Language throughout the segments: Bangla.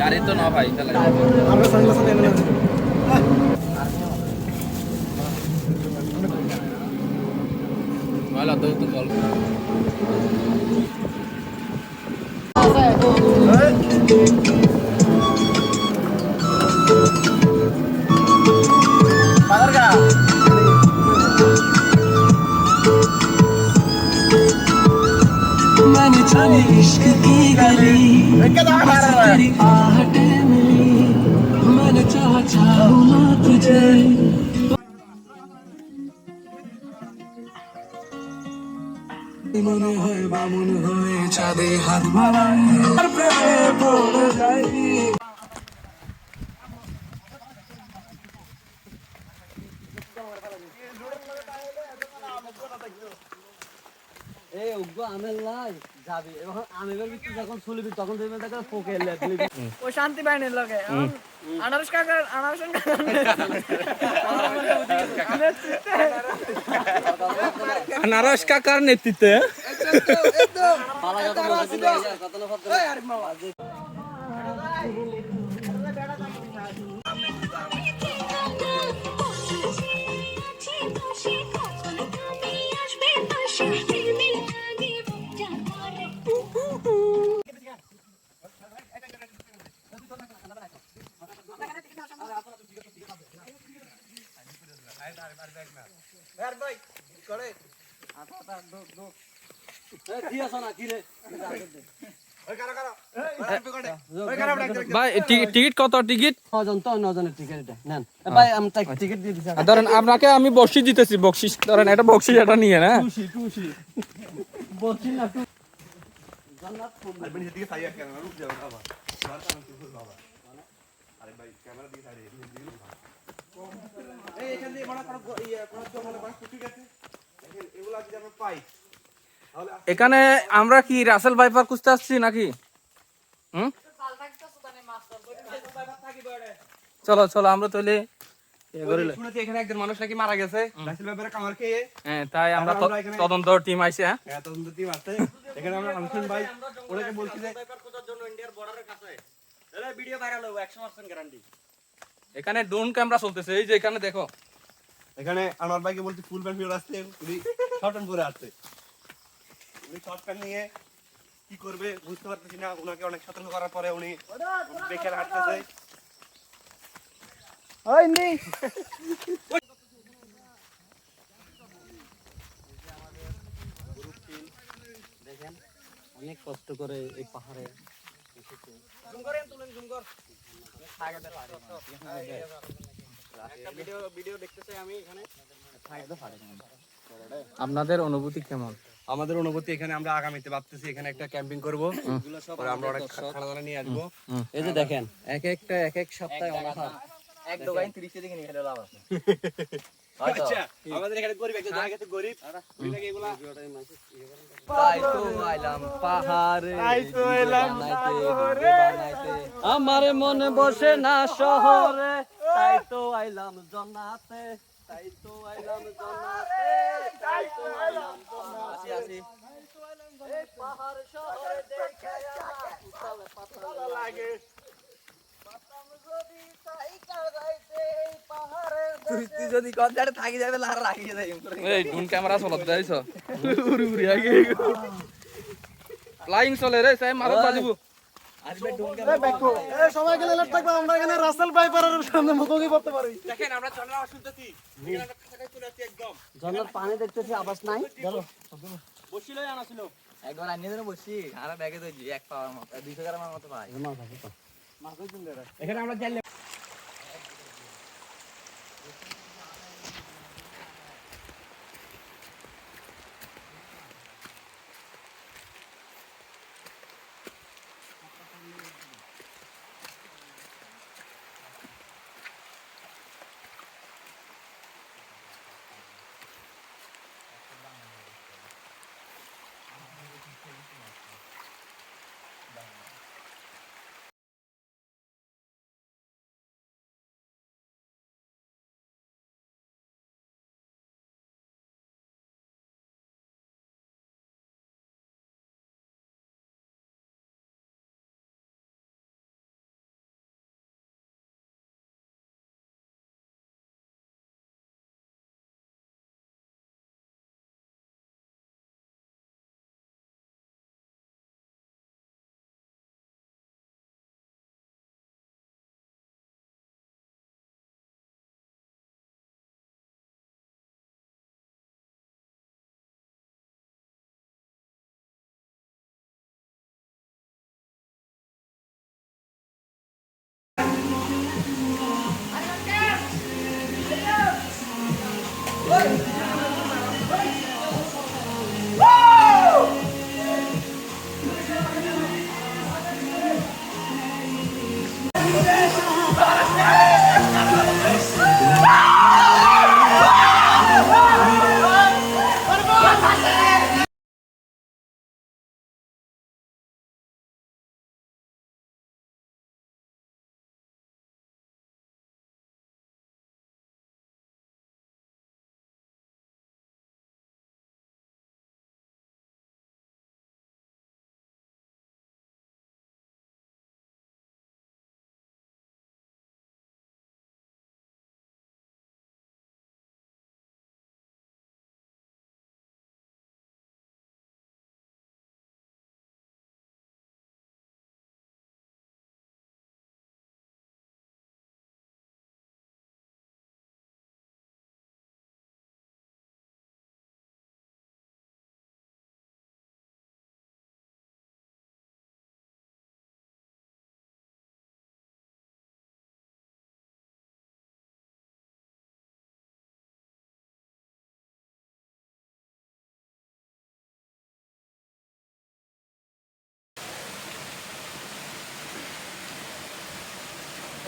গাড়ি তো না ভাই তাহলে चली इश्क की गली तेरी आहटें मिली मैंने चाहा चाहूं ना तुझे মনে হয় বামন হয়ে চাঁদে হাত বাড়াই আর প্রেমে পড়ে যাই এই উগ্র আমের লাই যাবি এবং আমের ভিতরে যখন চলিবি তখন দেখবি তাকে ফোকে এলে দিবি ও শান্তি বাহিনীর লগে। আনারস কাকার আনারস নারাজ কাকার নেতৃত্বে যত ভাই টিকিট কত টিকিট? দিয়ে ধরেন আপনাকে আমি বকশিস দিতেছি বকশিস ধরেন এটা বকশিস এটা নিয়ে না? না তুই এখানে আমরা কি রাসেল ভাইপার খুঁজতে আসছি নাকি? হুম? চলো চলো আমরা তাহলে ইয়ে করি লই। শুনেছি এখানে একজন মানুষ নাকি মারা গেছে। রাসেল ব্যাপারে কামার খেয়ে হ্যাঁ তাই আমরা তদন্ত টিম আইছে হ্যাঁ? হ্যাঁ তদন্ত টিম আছে। এখানে আমরা আনসুন ভাই ওনাকে বলছি যে এখানে ড্রোন ক্যামেরা চলতেছে এই যে এখানে দেখো। এখানে আমার ভাইকে বলছি ফুল প্যান্ট পরে আসছে উনি শর্ট প্যান্ট পরে আসছে। উনি শর্ট প্যান্ট নিয়ে কি করবে বুঝতে পারতেছি না ওনাকে অনেক সতর্ক করার পরে উনি বেকার হাঁটতেছে। দেখেন অনেক কষ্ট করে এই পাহাড়ে আপনাদের অনুভূতি কেমন? আমাদের অনুভূতি এখানে আমরা আগামীতে ভাবতেছি এখানে একটা ক্যাম্পিং করব। আমরা অনেক খানা দানা নিয়ে আসব। এই যে দেখেন। এক একটা এক এক সপ্তাহে অনাহার এক দোকান 30 দিকে নিয়ে গেল আবার আচ্ছা আমাদের এখানে গরিব একটা জায়গা থেকে গরিব ওই লাগে এগুলা তাই তো আইলাম পাহাড়ে তাই তো এলাম বানাইতে, বানাইতে। আমার মনে বসে না শহরে। তাই তো আইলাম জন্নাতে তাই তো আইলাম জন্নাতে তাই তো আইলাম জন্নাতে আসি এই পাহাড় শহরে দেখে আমার উতালে পাতালে লাগে। যদি তাই কারাইতে তুই তুই যদি কনসার্টে থাকি যাবে লার রাখিয়ে দেই এই ড্রোন ক্যামেরা চলত যাইছ উড়ি উড়ি আগে। ফ্লাইং চলে রে সাই মারত বাজিব। সবাই গেলে লেট থাকবে আমরা এখানে রাসেল ভাইপারের সামনে মুখোমুখি পড়তে পারি। দেখেন আমরা চন্দ্রা শুনতেছি। কাছাকাছি চলে আসছি একদম। জন্নার পানি দেখতেছি আবাস নাই। বসিলই আনা ছিল। একবার আনিয়ে দিন বসি। আর ব্যাগে তো এক পাওয়ার মতো দুইশো গ্রামের মতো পাই। এখানে আমরা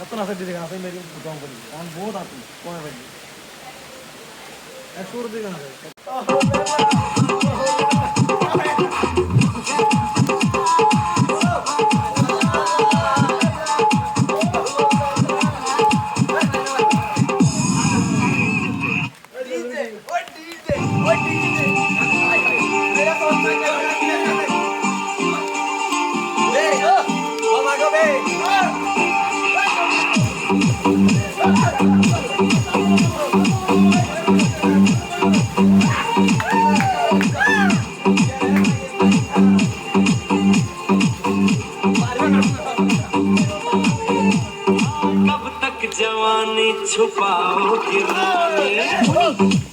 எத்தனை அசட்டு இருக்கு அசை மாரி கொடுத்தவங்க பண்ணி அவன் போதும் அசை போன பண்ணி சூரத்துக்கு What did you do? What did you do? जवानी छुपाओ गिरवानी উনি